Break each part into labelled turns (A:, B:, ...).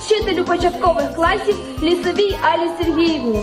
A: вчителю початкових класів лісовій Алі Сергіївні.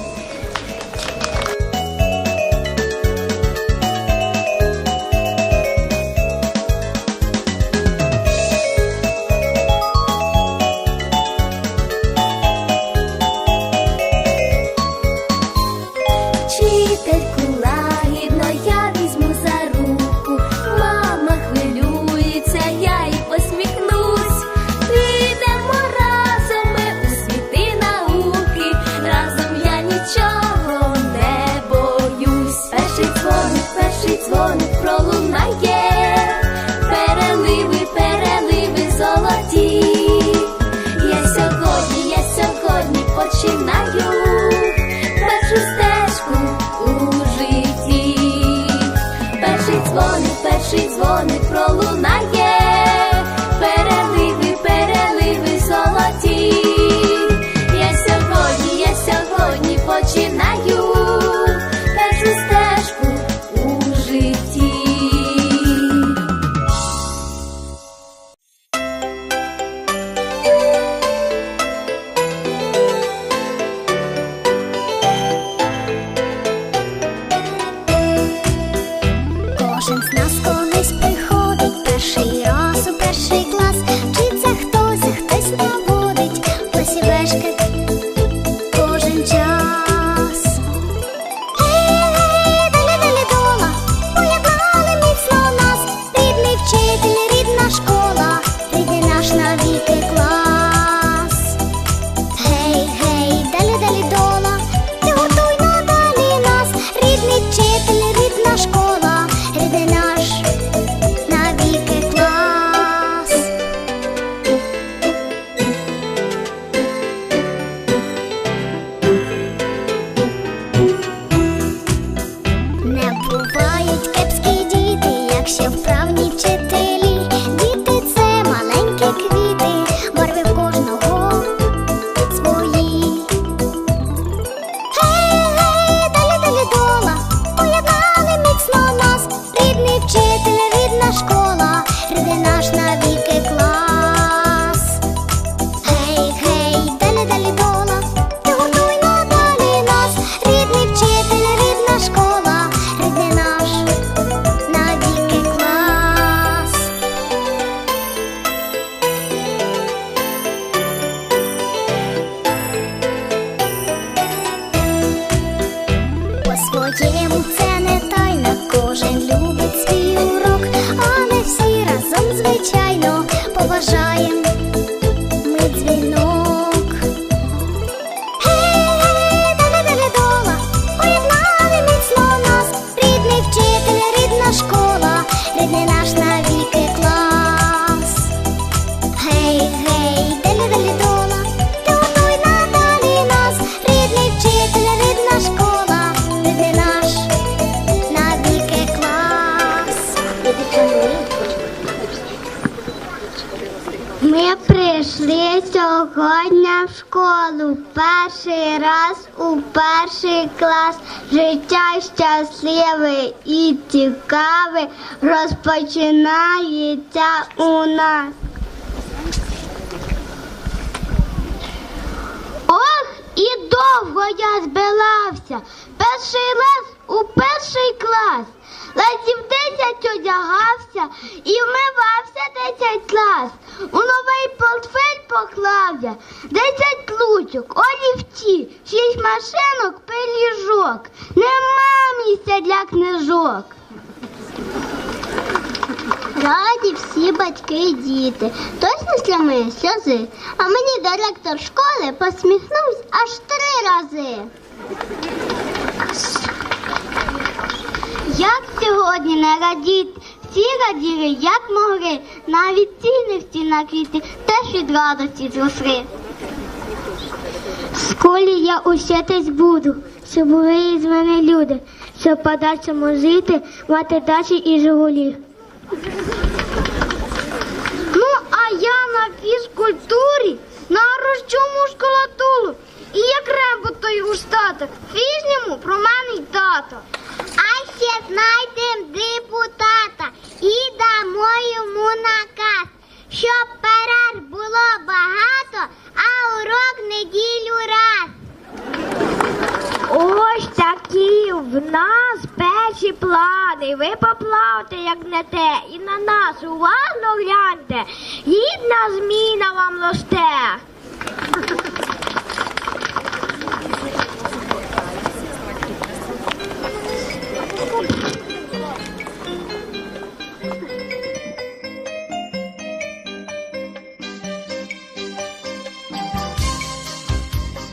B: más con Сьогодні в
C: школу перший раз у перший клас життя щасливе і цікаве розпочинається у нас. Ох, і довго я збилався. Перший раз у перший клас. Лазів десять одягався і вмивався десять клас. У новий портфель поклав я десять лучок, олівці, шість машинок, пиріжок, Нема місця для книжок. Раді всі батьки і діти, хтось несля мої сльози, а мені директор школи посміхнувся аж три рази. Як сьогодні не радіти? Всі раділи, як могли, навіть ціни в стінах квіти теж від радості зросли. Сколі школі я учитись буду, щоб були із мене люди, щоб подальшому жити, мати дачі і жигулі. Ну, а я на фізкультурі плани, ви поплавте, як не те, і на нас уважно гляньте, гідна зміна вам лосте.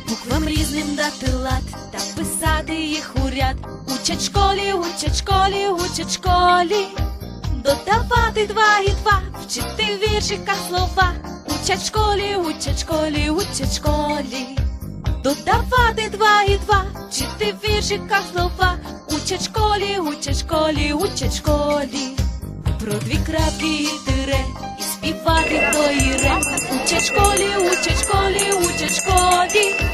A: Буквам різним дати лад та писати їх у ряд. Учать школі, учать школі, учать школі. Додавати два і два, вчити в віршиках слова. Учать школі, учать школі, учать школі. Додавати два і два, вчити в віршиках слова. Учать школі, учать школі, учать школі. Про дві крапки і тире, і співати то і ре. Учать школі, учать школі, учать школі.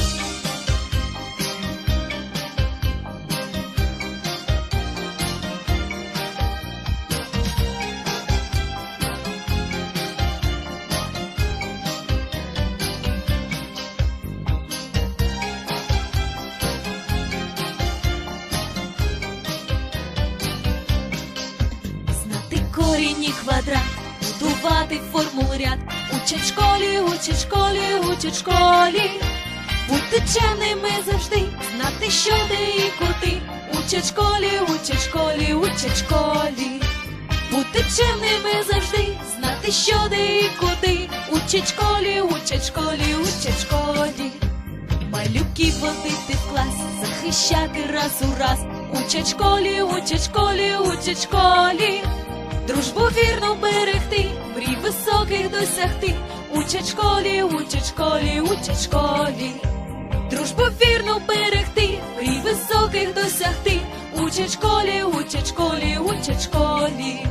A: Корінь і квадрат, будувати формул ряд. Учать школі, учать школі, учать школі. Бути чемними завжди, знати, що де і куди. Учать школі, учать школі, учать школі. Бути чемними завжди, знати, що де і куди. Учать школі, учать школі, учать школі. Малюків водити в клас, захищати раз у раз. Учать школі, учать школі, учать школі. Дружбу вірно берегти, мрій високих досягти. Учать школі, учать школі, учать школі. Дружбу вірно берегти, мрій високих досягти. Учать школі, учать школі, учать школі.